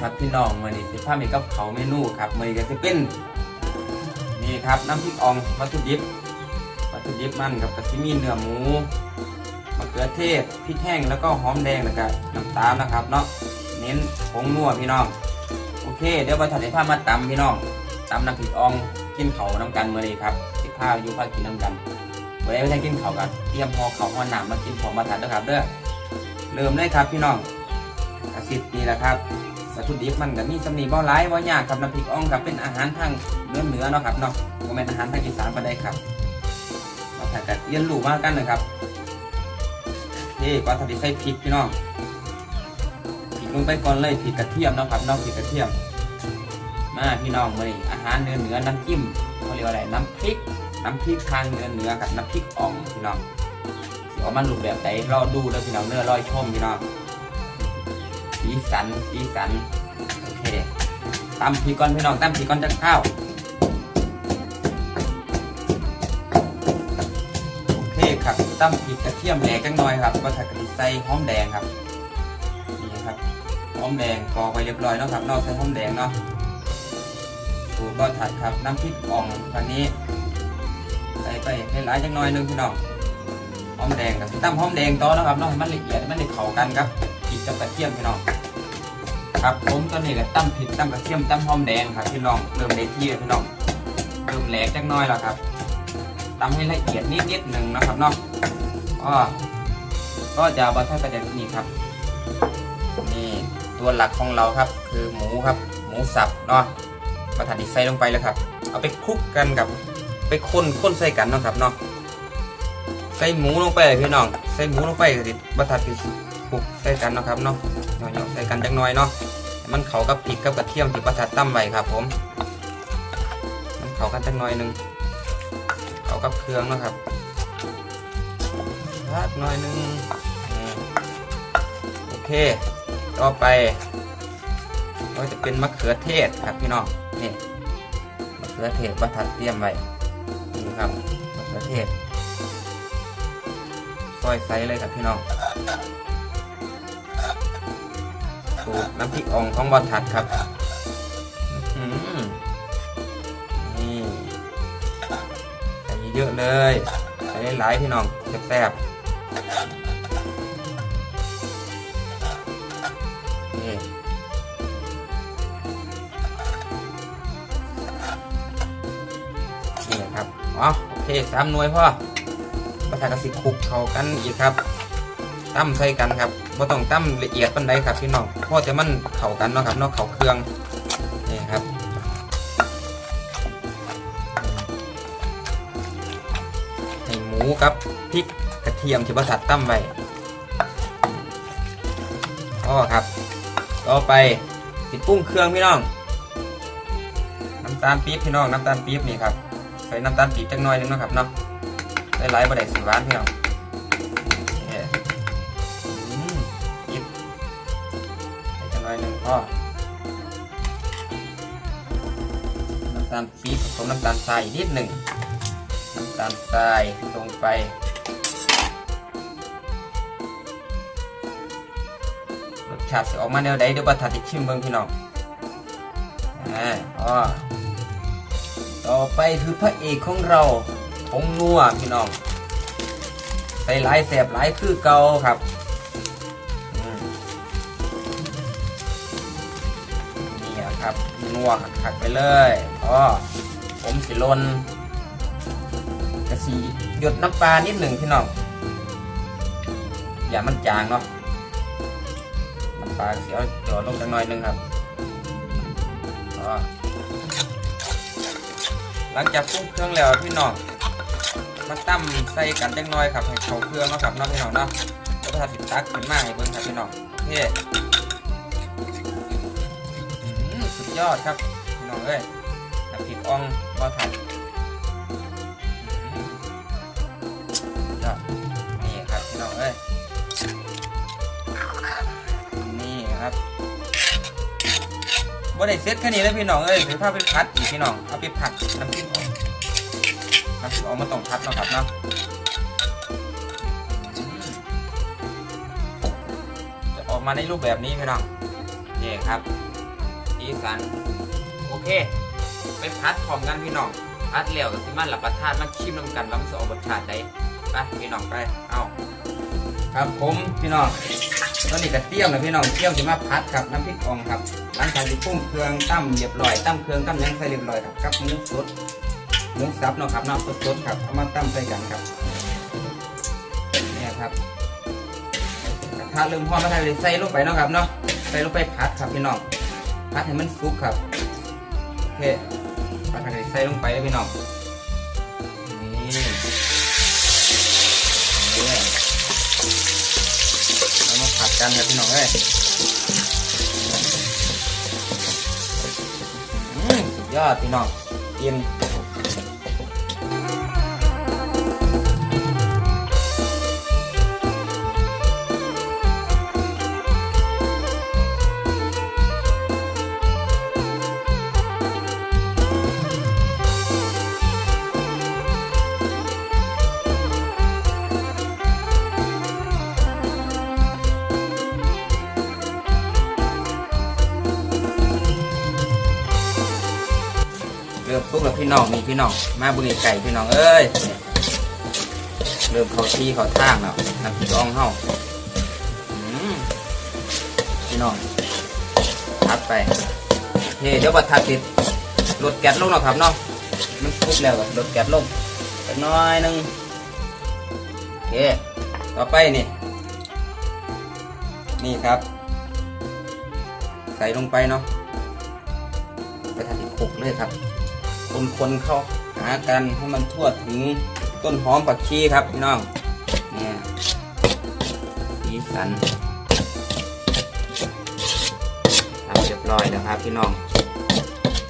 ครับพี่น้องมื่อนี้สิพามีกับเขาเมนูครับมื่อนี้ก็จะเป็นนี่ครับน้ำพริกอ่องวัตถุดิบวัตถุดิบมันกับกระทิมีเนื้อหมูมะเขือเทศพริกแห้งแล้วก็หอมแดงแล้วก็น้ำตาลนะครับเนาะเน้นผงนัวพี่น้องโอเค เดี๋ยวมาถัดให้พามาตำพี่น้องตำน้ำพริกอ่องกินเขาน้ำกันมื่อนี้ครับสิพาอยู่พากินน้ำกันวันนี้ไม่ใช่กินเขากันเตรียมพอเขาวหัวหนามมากินของมาถัดนะครับเด้อเริ่มเลยครับพี่น้องอาสิบนี่แหละครับ วัตถุดิบมันก็มีสำนีบ่หลายบ่ยากครับน้ำพริกอ่องกับเป็นอาหารทางเนื้อเหนือเนาะครับเนาะบ่แม่นอาหารทางอีสานปานใดครับเราถ้าก็เรียนรู้มากันนะครับนี่ก่อนทำใส่พริกพี่น้องพริกลงไปก่อนเลยพริกกระเทียมเนาะครับเนาะพริกกระเทียมมาพี่น้องมื้อนี้อาหารเนื้อเหนือน้ำจิ้มเขาเรียกว่าอะไรน้ำพริกน้ำพริกทางเนื้อเหนือกับน้ำพริกอ่องพี่น้องสิออกมารูปแบบใดรอดูเด้อพี่น้องเนื้อรอยชมพี่น้อง สีสันสีสันโอเคตำพีก่อนพี่น้องตำพีก่อนจะข้าวโอเคครับตำพีกระเทียมแดงจังหน่อยครับก็ถักกระดิใส่หอมแดงครับนี่ครับหอมแดงกรอกไปเรียบร้อยเนาะครับนอกใส่หอมแดงเนาะสูตรก็ถัดครับน้ำพริกอ่องวันนี้ใส่ไปให้หลายจังหน่อยนึงพี่น้องหอมแดงกับตั้มหอมแดงต่อนะครับเนาะให้มันละเอียดมันได้เข้ากันครับ ริกกับกระเทียมพี่น้อง ครับผมตอนนี้ก็ตั้มพริกตั้มกระเทียมตั้มหอมแดงครับพี่น้องเริ่มได้ที่พี่น้องเริ่มแหลกจักน้อยแล้วครับตำให้ละเอียดนิดนิดๆหนึ่งนะครับเนาะก็ก็จะบะท่าก็จะนี่ครับนี่ตัวหลักของเราครับ คือหมูครับ หมูสับเนาะมาถัดดีใส่ลงไปเลยครับ เอาไปคลุกกันกับไปคนคนใส่กันเนาะครับเนาะใส่หมูลงไปเลยพี่น้อง ใส่หมูลงไปก็ติบะถัดดี คลุกใส่กันเนาะครับเนาะหน่อยๆใส่กันจังหน่อยเนาะมันเข้ากับพริกกับกระเทียมที่ประทัดตั้มไว้ครับผม มันเข้ากันจังหน่อยหนึงเข้ากับเครื่องเนาะครับพักหน่อยหนึงโอเค ต่อไปก็จะเป็นมะเขือเทศครับพี่น้องนี่มะเขือเทศประทัดเตรียมไว้นี่ครับมะเขือเทศซอยไซเลยครับพี่น้อง สูตรน้ำพริกอ่องของบอทัดครับอื้อหือนี่ใส่เยอะเลยใส่หลายพี่น้องแซ่บๆนี่นี่ครับอ๋อโอเคสามหน่วยพ่อประทากระสิคุกเขากันอีกครับตั้มใส่กันครับ บ่ต้องตั้มละเอียดปานใดครับพี่น้องเพราะแต่มันเข้ากันเนาะครับเนาะเข้าเครื่องนี่ครับให้หมูกับพริกกระเทียมที่บสัดตั้มไว้อ๋อครับ ต่อไปติดปรุงเครื่องพี่น้องน้ำตาลปี๊บพี่น้องน้ำตาลปี๊บนี่ครับใส่น้ำตาลปี๊บจักน่อยหนึงนะครับเนาะหลายๆบ่ได้สีหวานพี่น้อง กันหน่อยหนึ่งพ่อน้ำตาลปี๊บผสมน้ำตาลทรายนิดหนึ่งน้ำตาลทรายลงไปรสชาติจะออกมาแนวใดเดี๋ยวบัตรติชิมเบิ้งพี่น้องอ่าอ๋อต่อไปคือพระเอกของเราผงนัวพี่น้องใส่หลายแสบหลายคือเก่าครับ นัวขัดๆไปเลยอ๋อผมสิลนกระสีหยดน้ำปลานิดหนึ่งพี่น้องอย่ามันจางเนาะน้ำปลาเสียวจอดลงจังหน่อยหนึงครับอ๋อหลังจากปรุงเครื่องแล้วพี่น้องมาตั้มใส่กันจังหน่อยครับให้เข้าเครื่องเนาะครับเนาะพี่น้องเนาะก็ถ้าติดตักขึ้นมาให้เบิ่งครับพี่น้องโอเค ยอดครับพี่น้องเอ้ยน้ำพริกอ่องบ่ทันอื้อหือยอดนี่ครับพี่น้องเอ้ยนี่ครับบ่ได้เซ็ตแค่นี้แล้วพี่น้องเอ้ยถือผ้าไปพัดอีกพี่น้องเอาไปผัดน้ำพริกอ่องน้ำพริกอ่องมาต้องพัดนะครับเนาะจะออกมาในรูปแบบนี้พี่น้องนี่ครับ สานโอเค ไปพัดพร้อมกันพี่น้องพัดแล้วก็สิมันรับประทานมาชิมน้ำกันว่ามันจะออกรสชาติใดไปพี่น้องไปเอาครับผมพี่น้องตอนนี้ก็เตรียมแล้วพี่น้องเตรียมจะมาพัดกับน้ำพริกอ่องครับหลังจากที่ปรุงเครื่องตั้มเรียบร้อยตั้มเครื่องตั้มยังใส่เรียบร้อยครับกับหมูสดหมูสับเนาะครับเนาะสดๆครับเอามาตั้มใส่กันครับเนี่ยครับกระทะเริ่มพอมแล้วครับใส่ลงไปเนาะครับเนาะใส่ลงไปพัดครับพี่น้อง พัดให้มันสุกครับโอเคผัดให้ใส่ลงไปเลยพี่น้องนี่เนี่ยแล้วมาผัดกันครับพี่น้องเอ้ยสุดยอดพี่น้องกิน เริ่มปุ๊บแล้วพี่น้องนี่พี่น้อง มาบุญไก่พี่น้องเอ้ยเริ่มเขาที่เขาทางแล้วน้ำพริกอ่องเฮาพี่น้องทัดไปเฮ้เดี๋ยวบัดทัดติดลดแก๊สลงเนาะครับเนาะมันปุ๊บแล้วก็ลดแก๊สลงไปหน้อยหนึงโอเคต่อไปนี่ นี่ครับ ใส่ลงไปเนาะไปทัดที่คลุกเลยครับ คนคนๆเข้าหากันให้มันทั่วถึงต้นหอมผักชีครับพี่น้องเนี่ยสีสันทำเรียบร้อยแล้วครับพี่น้อง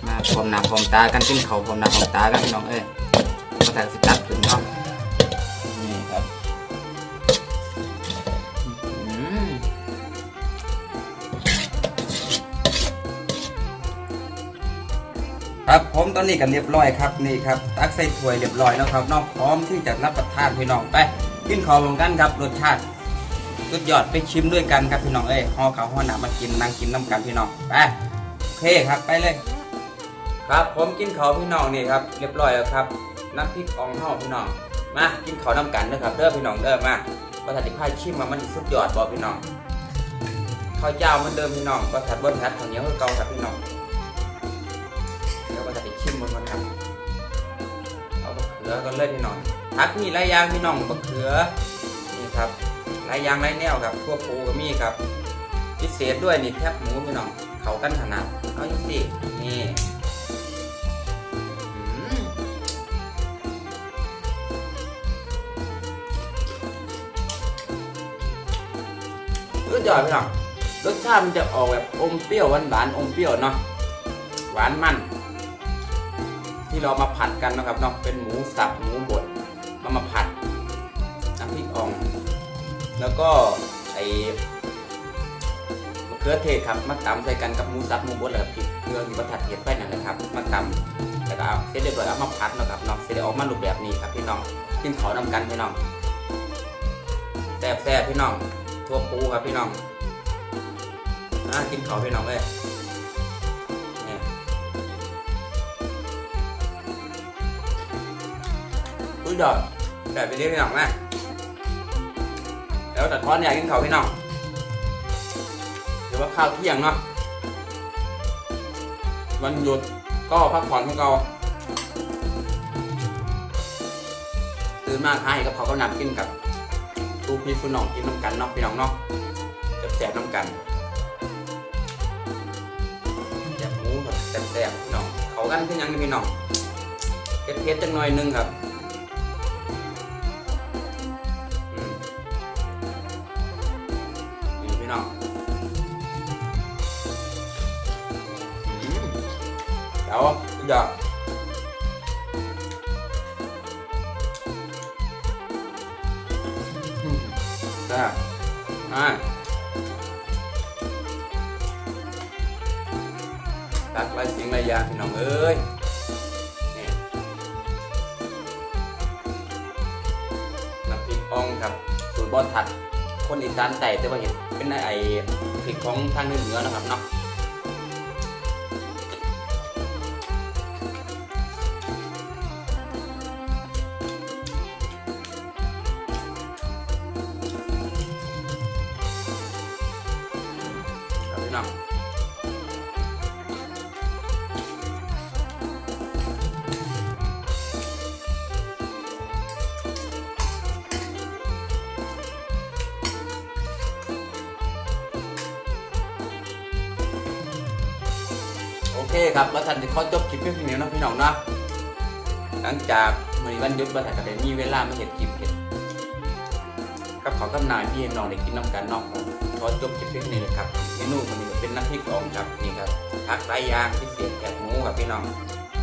มาพร้อมหน้าพร้อมตากันกินเขาพร้อมหน้าพร้อมตากันพี่น้องเอ้ยมาแต่สิตัดถึงเนาะ ครับผมตอนนี้กันเรียบร้อยครับนี่ครับตักใส่ถ้วยเรียบร้อยแล้วครับเนอกพร้อมที่จะรับประทานพี่น้องไปกินข้าวรวมกันครับรสชาติสุดยอดไปชิมด้วยกันครับพี่น้องเอ้ยห่อข้าวห่อหนามากินนั่งกินน้ำกันพี่น้องไปโอเคครับไปเลย ครับผมกินข้าวพี่น้องนี่ครับเรียบร้อยแล้วครับน้ำพริกอ่องห่อพี่น้องมากินข้าวน้ำกันนะครับเด้อพี่น้องเด้อมาประทัดที่พายชิมมามันสุดยอดบ่พี่น้องข้าวเจ้ามันเดิมพี่น้องประทัดบนทัดข้าวเนียวคือเก่าครับพี่น้อง ดี๋ยวก็จะไปชิมมันมันครับเอาบักเขือก็เล่นพี่น้องพักมีหลายอย่างพี่น้องบักเขือนี่ครับหลายอย่างหลายแนวครับทั่วปูก็มีครับ พิเศษด้วยนี่แคบหมูพี่น้องเขากันขนาดเอาอย่างสินี่อืมรสยอดพี่น้องรสชาติมันจะออกแบบอมเปรี้ยวหวานหวานอมเปรี้ยวเนาะหวานมัน ที่เรามาผัดกันนะครับเนาะเป็นหมูสับหมูบดมามาผัดน้ำพริกอ่อง แล้วก็ไอ้มะเขือเทศครับมาตำใส่กันกับหมูสับหมูบดแล้วก็พริกเครื่อที่มาถัดเห็ดไปนั่นแหละครับมาตำแล้วก็เอาเสร็จเรียบร้อยเอามาผัดนะครับเนาะเสร็จออกมารูปแบบนี้ครับพี่น้องกินขาวนำกันพี่น้องแซ่บแซ่บพี่น้องทั่วปูครับพี่น้องอ่ากินขาวพี่น้องเลย ดอกแต่ไปเรียกพี่น้องนะแล้วแต่ทอนอยากกินเขาพี่น้องหรือว่าข้าวเที่ยงเนาะวันหยุดก็พักผ่อนของเราตื่นมาทานกับเขาก็นำกินกับตูพี่คุณน้องกินน้ำกันเนาะพี่น้องเนาะแสบๆน้ำกันแจบหมูแบบแซ่บๆพี่น้องเขากันคือหยังพี่น้องเผ็ดๆจังหน่อยหนึงครับ จ้าอ่าตักไรเสียงไรยาพี่น้องเอ้ยนี่น้ำพริกอ่องครับสูตรบอทัด คนอีสานแต่แต่ว่าเห็นเป็นไอ้พริกของทางเหนือนะครับเนาะ เคครับแล้วท่านจะขอจบคลิปเพียงเท่านี้เนะพี่น้องนะหลังจากมีวันยุดบ่ทันก็ได้มีเวลามาเฮ็ดคลิปเฮ็ดกับเขากับนายพี่น้องได้กินน้ำกันนอกขอจบคลิปนี้เลยครับเมนูมันนี้เป็นน้ำพริกอ่องครับนี่ครับผักหลายอย่างพิเศษแกงหมูครับพี่น้อง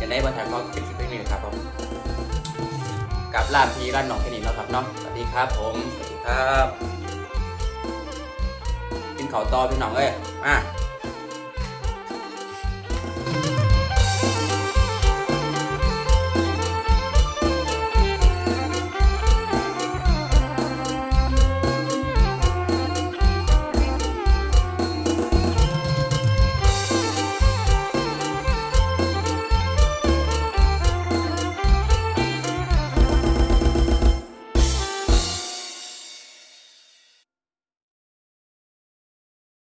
จะได้บรรทายก็เป็นคลิปนี้เลยครับผมกับร้านพี่ร้านน้องแค่นี้แล้วครับเนาะสวัสดีครับผมสวัสดีครับกินข้าวต่อพี่น้องเอ้ยมา